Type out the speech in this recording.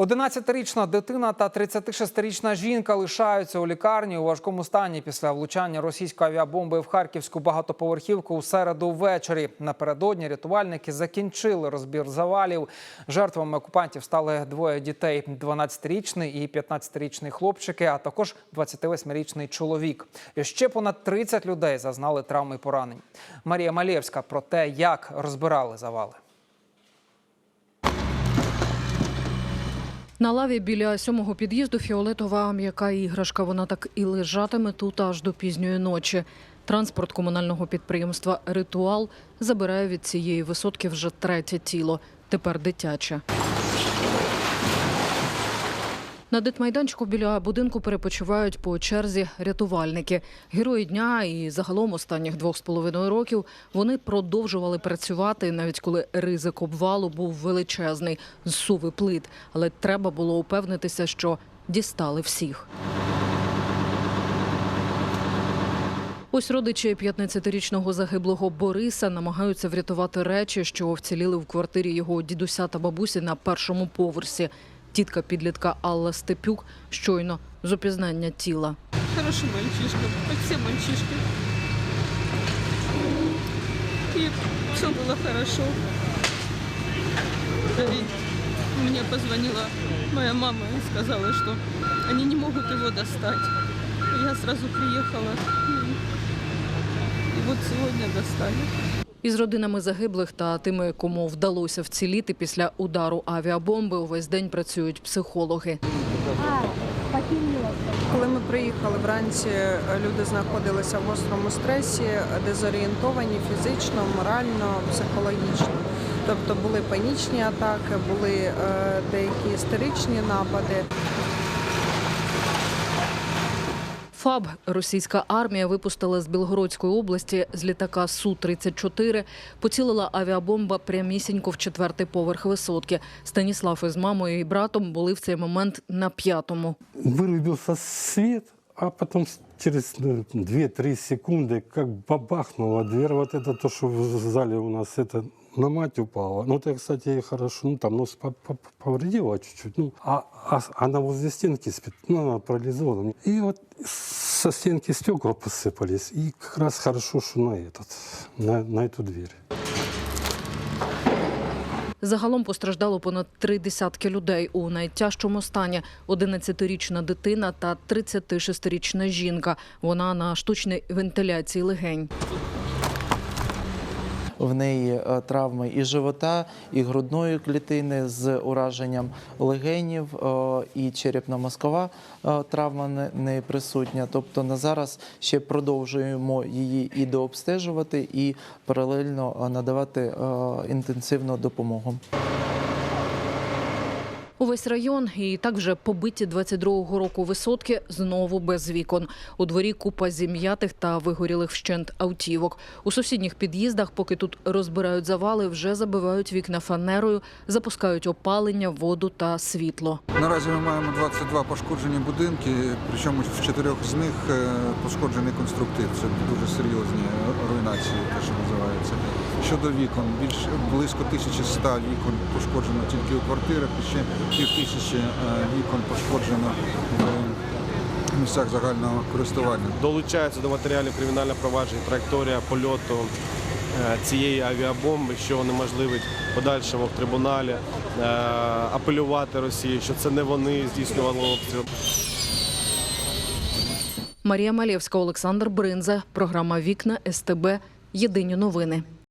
11-річна дитина та 36-річна жінка лишаються у лікарні у важкому стані після влучання російської авіабомби в харківську багатоповерхівку у середу ввечері. Напередодні рятувальники закінчили розбір завалів. Жертвами окупантів стали двоє дітей: 12-річний і 15-річний хлопчики, а також 28-річний чоловік. І ще понад 30 людей зазнали травми і поранень. Марія Малєвська про те, як розбирали завали. На лаві біля сьомого під'їзду фіолетова м'яка іграшка. Вона так і лежатиме тут аж до пізньої ночі. Транспорт комунального підприємства Ритуал забирає від цієї висотки вже третє тіло. Тепер дитяче. На дитмайданчику біля будинку перепочивають по черзі рятувальники. Герої дня і загалом останніх двох з половиною років вони продовжували працювати, навіть коли ризик обвалу був величезний з суви плит. Але треба було упевнитися, що дістали всіх. Ось родичі 15-річного загиблого Бориса намагаються врятувати речі, що вціліли в квартирі його дідуся та бабусі на першому поверсі. Тітка підлітка Алла Степюк щойно з опізнання тіла. Хороший мальчишка, как все мальчишки. И все было хорошо. Мне позвонила моя мама и сказала, что они не могут его достать. Я сразу приехала. И, и вот сегодня достали. Із родинами загиблих та тими, кому вдалося вціліти після удару авіабомби, увесь день працюють психологи. Коли ми приїхали вранці, люди знаходилися в гострому стресі, дезорієнтовані фізично, морально, психологічно. Тобто були панічні атаки, були е, деякі істеричні напади. ФАБ російська армія випустила з Білгородської області з літака су 34 Поцілила авіабомба прямісінько в четвертий поверх висотки. Станіслав із мамою і братом були в цей момент на п'ятому. Вирубився свет, а потом с- через ну, 2-3 секунды как бабахнула дверь. Вот это то, что в зале у нас это на мать упала. Ну, это, кстати, и хорошо. Ну, там нос по- по- повредила чуть-чуть. Ну, а, а с- она возле стенки спит. Ну, она парализована. И вот со стенки стекла посыпались. И как раз хорошо, что на этот, на, на эту дверь. Загалом постраждало понад три десятки людей у найтяжчому стані. 11-річна дитина та 36-річна жінка. Вона на штучній вентиляції легень. В неї е, травми і живота, і грудної клітини з ураженням легенів, е, і черепно-мозкова е, травма не- присутня. Тобто на зараз ще продовжуємо її і дообстежувати, і паралельно надавати інтенсивну допомогу. Увесь район і так вже побиті 22-го року висотки знову без вікон. У дворі купа зім'ятих та вигорілих вщент автівок. У сусідніх під'їздах, поки тут розбирають завали, вже забивають вікна фанерою, запускають опалення, воду та світло. Наразі ми маємо 22 пошкоджені будинки, причому в чотирьох з них е, пошкоджений конструктив. Це дуже серйозні руйнації, те, що називається. Щодо вікон, більш близько 1100 вікон пошкоджено тільки у квартирах, і ще пів тисячі е, вікон пошкоджено в місцях загального користування. долучаються до матеріалів кримінального провадження траєкторія польоту е, цієї авіабомби, що унеможливить подальшому в трибуналі е, апелювати Росії, що це не вони здійснювали обстріл. Марія Малєвська, Олександр Бринза. Програма Вікна СТБ. Єдині новини.